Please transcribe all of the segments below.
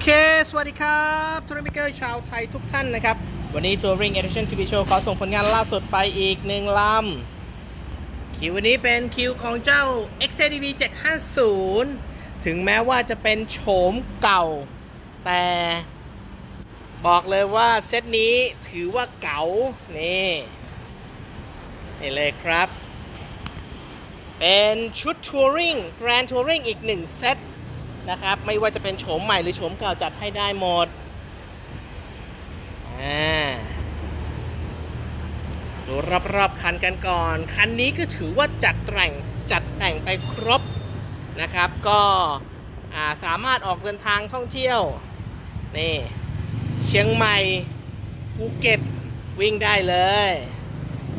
เค สวัสดีครับทัวริงเกอร์ชาวไทยทุกท่านนะครับ วันนี้ Touring Edition TV Show ขอส่งผลงานล่าสุดไปอีกหนึ่งลำ คิววันนี้เป็นคิวของเจ้า XADV 750 ถึงแม้ว่าจะเป็นโฉมเก่า แต่บอกเลยว่าเซตนี้ถือว่าเก๋านี่ นี่เลยครับ เป็นชุดทัวริงแกรนทัวริงอีกหนึ่งเซต นะครับ ไม่ว่าจะเป็นโฉมใหม่หรือโฉมเก่าจัดให้ได้หมดอ่าดูรอบๆคันกันก่อน คันนี้ก็ถือว่าจัดแต่งจัดแต่งไปครบนะครับ ก็าสามารถออกเดินทางท่องเที่ยวนี่เชียงใหม่ภูเก็ตวิ่งได้เลย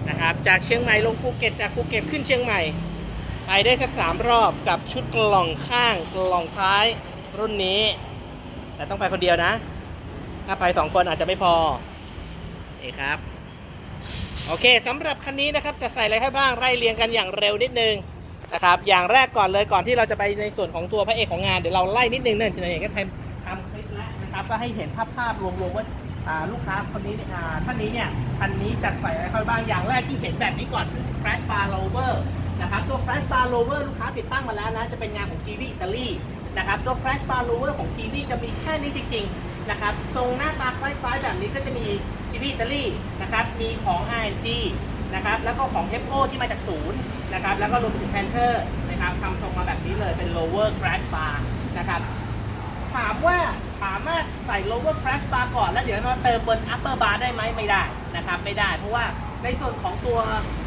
นะครับ จากเชียงใหม่ลงภูเก็ตจากภูเก็ตขึ้นเชียงใหม่ ไปได้สักสามรอบกับชุดกล่องข้างกล่องท้ายรุ่นนี้ แต่ต้องไปคนเดียวนะ ถ้าไปสองคนอาจจะไม่พอนี่ครับ โอเคสำหรับคันนี้นะครับจะใส่อะไรให้บ้างไล่เรียงกันอย่างเร็วนิดนึงนะครับ อย่างแรกก่อนเลยก่อนที่เราจะไปในส่วนของตัวพระเอกของงานเดี๋ยวเราไล่นิดนึงเนื่องจากเห็นก็ทำทำคลิปแล้วนะครับก็ให้เห็นภาพภาพรวมๆว่าอ่าลูกค้าคนนี้เนี่ยอ่าท่านนี้เนี่ยคันนี้จัดใส่อะไรเข้าบ้างอย่างแรกที่เห็นแบบนี้ก่อนคือ Crash Bar Rover นะครับตัว Crash Bar Rover ลูกค้าติดตั้งมาแล้วนะ จะเป็นงานของ GV อิตาลีนะครับตัว Crash Bar Rover ของ GV จะมีแค่นี้จริงๆนะครับทรงหน้าตาคล้ายๆแบบนี้ก็จะมี GV อิตาลีนะครับมีของ ING นะครับแล้วก็ของ h e p o ที่มาจากศูนย์นะครับแล้วก็รวมถึง Panther นะครับทำทรงมาแบบนี้เลยเป็น lower crash bar นะครับถามว่าสามารถใส่ lower crash bar ก่อนแล้วเดี๋ยวมาเติมบน upper bar ได้ไหมไม่ได้นะครับไม่ได้เพราะว่า ในส่วนของตัว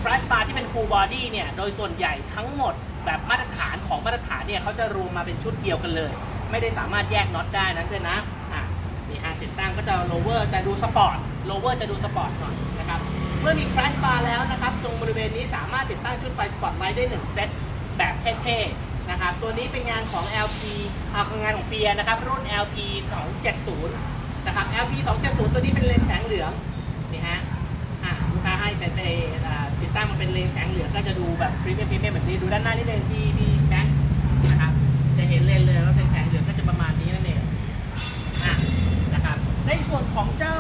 crash bar ที่เป็น full body เนี่ย โดยส่วนใหญ่ทั้งหมดแบบมาตรฐานของมาตรฐานเนี่ยเขาจะรวมมาเป็นชุดเดียวกันเลย ไม่ได้สามารถแยกน็อตได้นะเพื่อนนะอะนี่ฮะติดตั้งก็จะ lower จะดูสปอร์ต lower จะดูสปอร์ตหน่อยนะครับ เมื่อมี crash bar แล้วนะครับ ตรงบริเวณนี้สามารถติดตั้งชุดไฟสปอตไลท์ได้หนึ่งเซตแบบเท่ๆนะครับ ตัวนี้เป็นงานของ LP อ่าของงานของเปียนะครับ รุ่น LP 270 นะครับ LP 270 ตัวนี้เป็นเลนส์แสงเหลืองนี่ฮะ ไปไปติดตั้งมาเป็นเลนแสงเหลืองก็จะดูแบบพรีเมียมพรีเมียมแบบนี้ดูด้านหน้านิดนึงที่ที่แบงค์นะครับจะเห็นเลนเลยว่าเป็นแสงเหลืองก็จะประมาณนี้นั่นเองนะครับในส่วนของเจ้า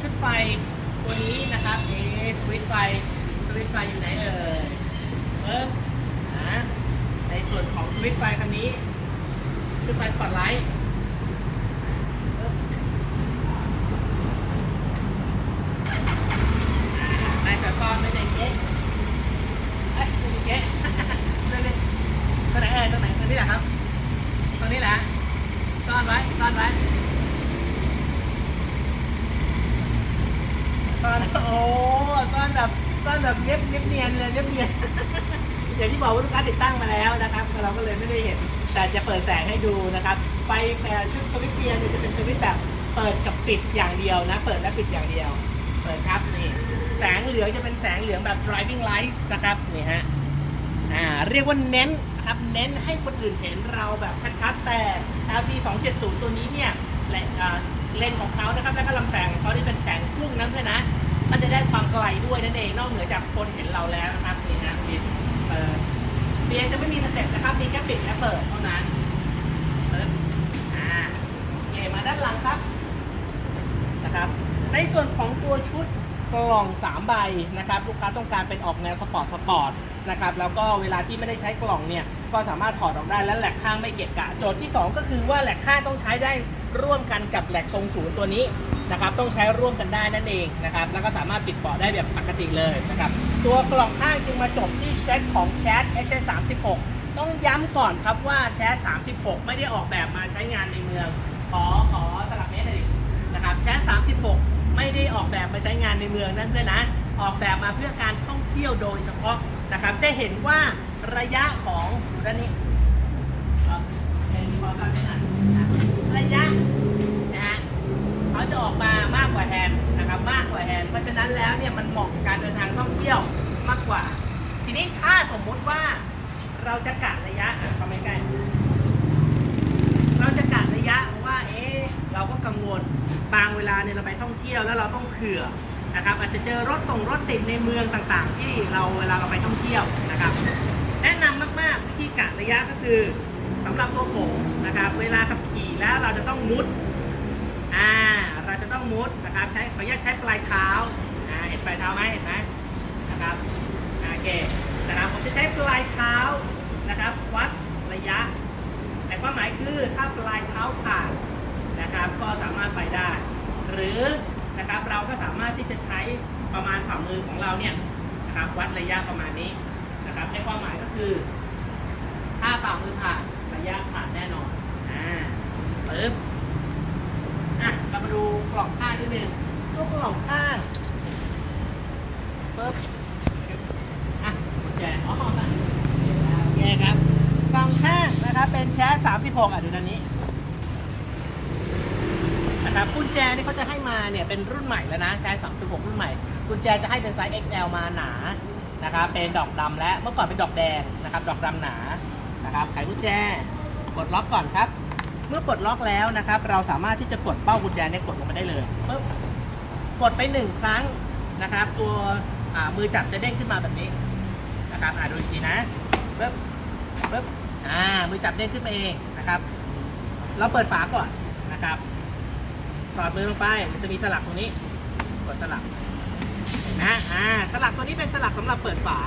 ชุดไฟตัวนี้นะครับเอสวิตช์ไฟสวิตช์ไฟอยู่ไหนเอ่ยเอิบนะในส่วนของสวิตช์ไฟคันนี้ชุดไฟสปอตไลท์ ครับตรงนี้แหละซ่อนไว้ซ่อนไว้ตอนโอ้ตอนแบบตอนแบบเย็บเย็บเนียนเลยเย็บเนียนอย่างที่บอกว่าลูกค้าติดตั้งมาแล้วนะครับเราก็เลยไม่ได้เห็น แต่จะเปิดแสงให้ดูนะครับ ไฟแต่ชุดสวิตเกียร์เนี่ยจะเป็นสวิตแบบเปิดกับปิดอย่างเดียวนะ เปิดและปิดอย่างเดียว เปิดครับนี่แสงเหลืองจะเป็นแสงเหลืองแบบ driving lights นะครับนี่ฮะอ่าเรียกว่าเน้นครับเน้นให้คนอื่นเห็นเราแบบชัดๆแต่ LP 270 ตัวนี้เนี่ยเลนของเขานะครับและก็ลำแสงของเขาที่เป็นแสงพุ่งนั้นเพื่อนะมันจะได้ความไกลด้วยนั่นเองนอกเหนือจากคนเห็นเราแล้วนะครับนี่ฮะปิดเปิดเตียจะไม่มีสเต็ปนะครับมีแค่ปิดและเปิดเท่านั้นเปิดอ่าเคมาด้านหลังครับนะครับ ในส่วนของตัวชุดกล่อง3ใบนะครับลูกค้าต้องการเป็นออกแนวสปอร์ตสปอร์ตนะครับแล้วก็เวลาที่ไม่ได้ใช้กล่องเนี่ยก็สามารถถอดออกได้และแหลกข้างไม่เกะกะโจทย์ที่ 2 ก็คือว่าแหลกข้างต้องใช้ได้ร่วมกันกับแหลกทรงศูนย์ตัวนี้นะครับต้องใช้ร่วมกันได้นั่นเองนะครับแล้วก็สามารถปิดเบาะได้แบบปกติเลยนะครับตัวกล่องข้างจึงมาจบที่เซตของแชท h 36ต้องย้ำก่อนครับว่าแชท 36 ไม่ได้ออกแบบมาใช้งานในเมืองขอขอสลับเมตรหน่อยดินะครับแชท 36 ไม่ได้ออกแบบมาใช้งานในเมืองนั่นเพื่อนะ ออกแบบมาเพื่อการท่องเที่ยวโดยเฉพาะนะครับ จะเห็นว่าระยะของดูด้านนี้ระยะนะฮะเขาจะออกมามากกว่าแฮนนะครับ มากกว่าแฮนเพราะฉะนั้นแล้วเนี่ยมันเหมาะกับการเดินทางท่องเที่ยวมากกว่า ทีนี้ถ้าสมมุติว่าเราจะกะระยะอ่าไม่ใกล้เราจะกะระยะว่าเอ๊ะเราก็กังวล บางเวลาเนี่ยเราไปท่องเที่ยวแล้วเราต้องเผื่อนะครับอาจจะเจอรถตรงรถติดในเมืองต่างๆ ที่เราเวลาเราไปท่องเที่ยวนะครับ แนะนำมากๆวิธีกะระยะก็คือสำหรับตัวผมนะครับ เวลาขับขี่แล้วเราจะต้องมุดอ่าเราจะต้องมุดนะครับใช้ขออนุญาตใช้ปลายเท้าอ่าเห็นปลายเท้าไหมเห็นไหมนะครับโอเคนะครับผมจะใช้ปลายเท้านะครับ วัดระยะ แต่ความหมายคือถ้าปลายเท้าขาด นะครับก็สามารถไปได้ หรือนะครับเราก็สามารถที่จะใช้ประมาณฝ่ามือของเราเนี่ยนะครับวัดระยะประมาณนี้นะครับในความหมายก็คือ ถ้าฝ่ามือผ่านระยะผ่านแน่นอนอ่าปึ๊บอะเรามาดูกล่องข้างนิดนึงตัวกล่องข้างปึ๊บอะกุญแจอ๋อโอเคครับกล่องข้างนะครับเป็นแชส36อะดูด้านนี้ นะครับกุญแจนี่เขาจะให้มาเนี่ยเป็นรุ่นใหม่แล้วนะใช้36 รุ่นใหม่กุญแจจะให้เป็นไซส์ XL มาหนานะครับเป็นดอกดำและเมื่อก่อนเป็นดอกแดงนะครับดอกดำหนานะครับไขกุญแจกดล็อกก่อนครับ เมื่อปลดล็อกแล้วนะครับ เราสามารถที่จะกดเป้ากุญแจเนี่ยกดลงไปได้เลยปึ๊บกดไปหนึ่งครั้งนะครับ ตัวมือจับจะเด้งขึ้นมาแบบนี้นะครับอ่าดูอีกทีนะปึ๊บปึ๊บอ่ามือจับเด้งขึ้นมาเองนะครับ เราเปิดฝาก่อนนะครับ สอดมือลงไป มันจะมีสลักตรงนี้กดสลักเห็นไหมอ่าสลักตัวนี้เป็นสลักสำหรับเปิดฝา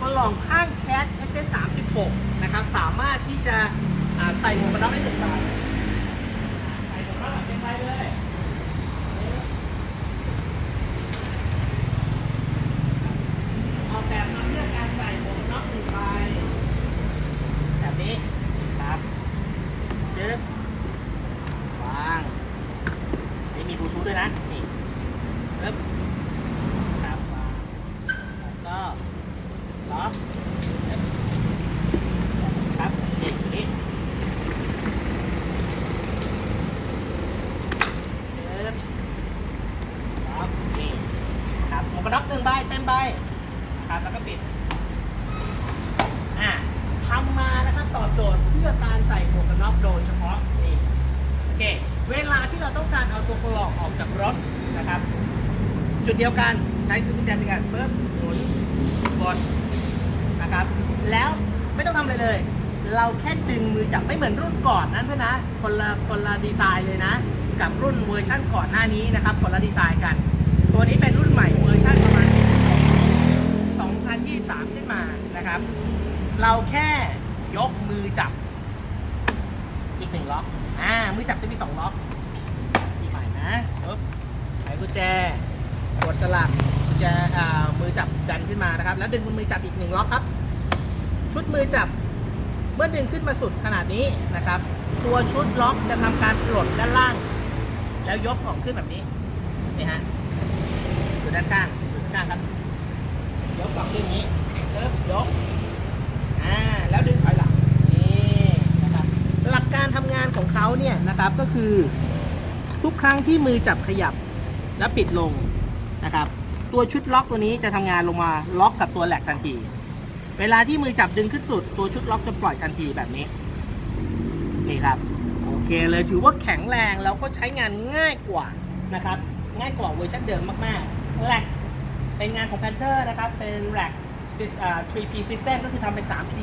กล่องข้างแชท h 36นะครับ สามารถที่จะอ่าใส่หมวกกันน็อกได้หนึ่งใบใส่หมวกกันน็อกเต็มใบเลยออกแบบมาเพื่อการใส่หมวกกันน็อกหนึ่งใบแบบนี้ครับจึ๊บวาง นี่มีบลูทูธด้วยนะ นี่ปึ๊บครับวางแล้วก็ล็อกปึ๊บครับนี่ตัวนี้ปึ๊บล็อกนี่ ครับหนึ่งใบเต็มใบครับแล้วก็ปิดอะทำมานะครับตอบโจทย์เพื่อการใส่หมวกกันน็อกโดยเฉพาะนี่โอเคเวลาที่เราต้องการเอาตัวกรอกออกจากรถนะครับ จุดเดียวกันใช้สกุญแจเป็นการเพิ่มหมุนกดนะครับ แล้วไม่ต้องทำอะไรเลย เราแค่ดึงมือจับไม่เหมือนรุ่นก่อนนั้นเพื่อนนะคนละคนละดีไซน์เลยนะ กับรุ่นเวอร์ชั่นก่อนหน้านี้นะครับคนละดีไซน์กัน ตัวนี้เป็นรุ่นใหม่เวอร์ชันประมาณ2023 ขึ้นมานะครับ เราแค่ยกมือจับ อีกหนึ่งล็อก อ่า มือจับจะมีสองล็อกอีกใหม่นะปึ๊บไขกุญแจกดสลักกุญแจอ่ามือจับดันขึ้นมานะครับ แล้วดึงมือจับอีกหนึ่งล็อกครับ ชุดมือจับเมื่อดึงขึ้นมาสุดขนาดนี้นะครับ ตัวชุดล็อกจะทำการปลดด้านล่าง แล้วยกออกขึ้นแบบนี้นี่ฮะ อยู่ด้านข้างอยู่ด้านข้างครับยกออกขึ้นอย่างนี้ปึ๊บยกอ่าแล้วดึงถอยหลังนี่นะครับหลักการทำงานของเขาเนี่ยนะครับก็คือ ทุกครั้งที่มือจับขยับและปิดลงนะครับ ตัวชุดล็อกตัวนี้จะทำงานลงมาล็อกกับตัวแหลกทันที เวลาที่มือจับดึงขึ้นสุด ตัวชุดล็อกจะปล่อยทันทีแบบนี้นี่ครับโอเคเลยถือว่าแข็งแรงแล้วก็ใช้งานง่ายกว่านะครับง่ายกว่าเวอร์ชันเดิมมาก ๆ แหลกเป็นงานของ Panther นะครับ เป็นแหลก 3P System ก็คือทำเป็น 3P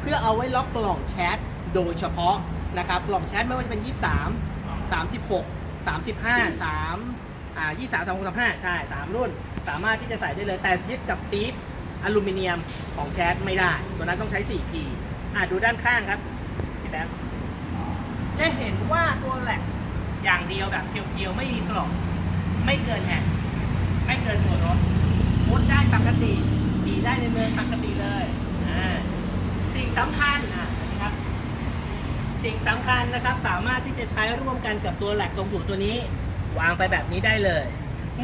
เพื่อเอาไว้ล็อกกล่องแชทโดยเฉพาะนะครับ กล่องแชทไม่ว่าจะเป็น 23 36 35 3อ่า23 36 35 ใช่ 3 รุ่น สามารถที่จะใส่ได้เลย แต่ยึดกับปี๊บอลูมิเนียมของแชทไม่ได้ ตัวนั้นต้องใช้ 4P อ่าดูด้านข้างครับพี่แบงค์จะเห็นว่าตัวแหลกอย่างเดียวแบบเพียวๆ ไม่มีกล่อง ไม่เกินแฮนด์ ไม่เกินตัวรถมุดได้ปกติขี่ได้ในเมืองปกติเลยสิ่งสำคัญอะครับ สิ่งสำคัญนะครับ สามารถที่จะใช้ร่วมกันกับตัวแหลกทรงถูตัวนี้ วางไปแบบนี้ได้เลย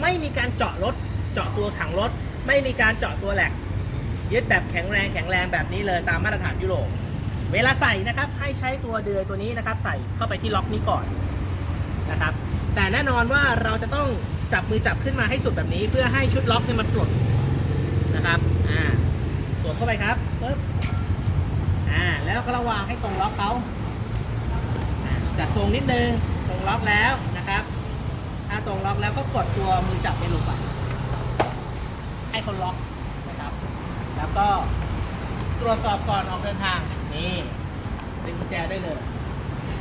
ไม่มีการเจาะรถ เจาะตัวถังรถ ไม่มีการเจาะตัวแหลกยึดแบบแข็งแรงแข็งแรงแบบนี้เลยตามมาตรฐานยุโรปเวลาใส่นะครับให้ใช้ตัวเดือยตัวนี้นะครับ ใส่เข้าไปที่ล็อกนี้ก่อนนะครับ แต่แน่นอนว่าเราจะต้อง จับมือจับขึ้นมาให้สุดแบบนี้ เพื่อให้ชุดล็อกเนี่ยมันปลดนะครับอ่าสวมเข้าไปครับปึ๊บอ่าแล้วก็ระวางให้ตรงล็อกเขาอ่าจัดทรงนิดนึงตรงล็อกแล้วนะครับ ถ้าตรงล็อกแล้วก็กดตัวมือจับไปลงไปให้เขาล็อกนะครับ แล้วก็ตรวจสอบก่อนออกเดินทางนี่ดึงกุญแจได้เลย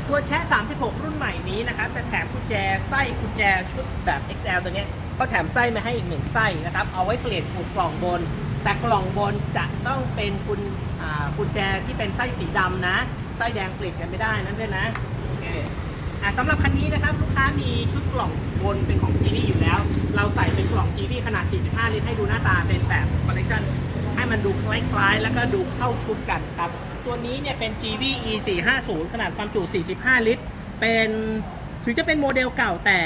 ตัวแชะ36 รุ่นใหม่นี้นะครับจะแถมกุญแจไส้กุญแจชุดแบบ XL ตัวนี้ก็แถมไส้มาให้อีกหนึ่งไส้นะครับ เอาไว้เปลี่ยนปุ่มกล่องบน แต่กล่องบนจะต้องเป็นกุญกุญแจที่เป็นไส้สีดำนะ ไส้แดงเปลี่ยนกันไม่ได้นั่นด้วยนะโอเคสำหรับคันนี้นะครับลูกค้ามีชุดกล่องบนเป็นของ g ีอยู่แล้ว เราใส่เป็นกล่อง g ีขนาด 45 ลิตรให้ดูหน้าตาเป็นแบบคอลเลคชัน ให้มันดูคล้ายๆ แล้วก็ดูเข้าชุดกันครับ ตัวนี้เนี่ยเป็น GV E 4 5 0ขนาดความจุ 45 ลิตร เป็นถึงจะเป็นโมเดลเก่าแต่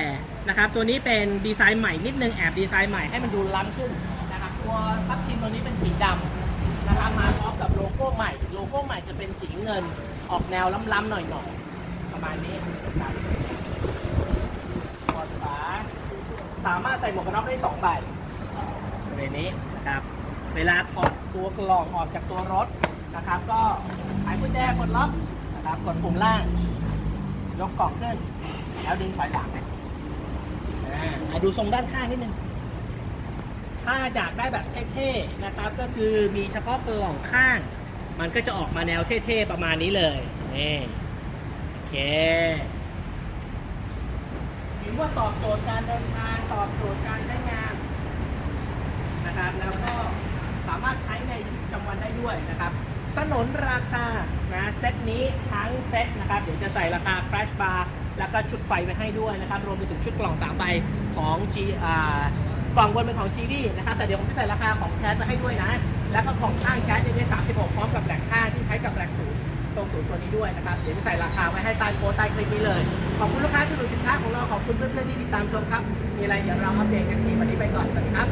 นะครับ ตัวนี้เป็นดีไซน์ใหม่นิดนึงแอบดีไซน์ใหม่ให้มันดูล้ำขึ้นนะครับ ตัวพับจิมตัวนี้เป็นสีดำนะครับมาพร้อมกับโลโก้ใหม่ โลโก้ใหม่จะเป็นสีเงินออกแนวล้ำๆหน่อยๆประมาณนี้นะครับกดฝาสามารถใส่หมวกกันน็อกได้สองใบบริเวณนี้นะครับ เวลาถอดตัวกล่องออกจากตัวรถนะครับ ก็ไขกุญแจกดล็อกนะครับ กดปุ่มล่าง ยกกล่องขึ้น แล้วดึงถอยหลังอ่าอะดูทรงด้านข้างนิดนึง ถ้าอยากได้แบบเท่ๆนะครับ ก็คือมีเฉพาะกล่องข้าง มันก็จะออกมาแนวเท่ๆประมาณนี้เลย นี่ โอเคถือว่าตอบโจทย์การเดินทาง ตอบโจทย์การใช้งานนะครับ แล้วก็ สามารถใช้ในชีวิตประจำวันได้ด้วยนะครับสนนราคานะเซตนี้ทั้งเซตนะครับเดี๋ยวจะใส่ราคา Crash Bar แล้วก็ชุดไฟไปให้ด้วยนะครับ รวมไปถึงชุดกล่อง3ใบของ G อ่ากล่องบนเป็นของ GD นะครับ แต่เดี๋ยวผมจะใส่ราคาของแชทมาให้ด้วยนะ แล้วก็ของข้างแชทจะได้36 พร้อมกับแหล่งค่าที่ใช้กับแหล่งศูนย์ตรงศูนย์ตัวนี้ด้วยนะครับ เดี๋ยวจะใส่ราคาไว้ให้ใต้โพสต์ใต้คลิปนี้เลย ขอบคุณลูกค้าที่ดูสินค้าของเรา ขอบคุณเพื่อนๆที่ติดตามชมครับ มีอะไรเดี๋ยวเราอัปเดตกันทีวันนี้ไปก่อนสวัสดีครับ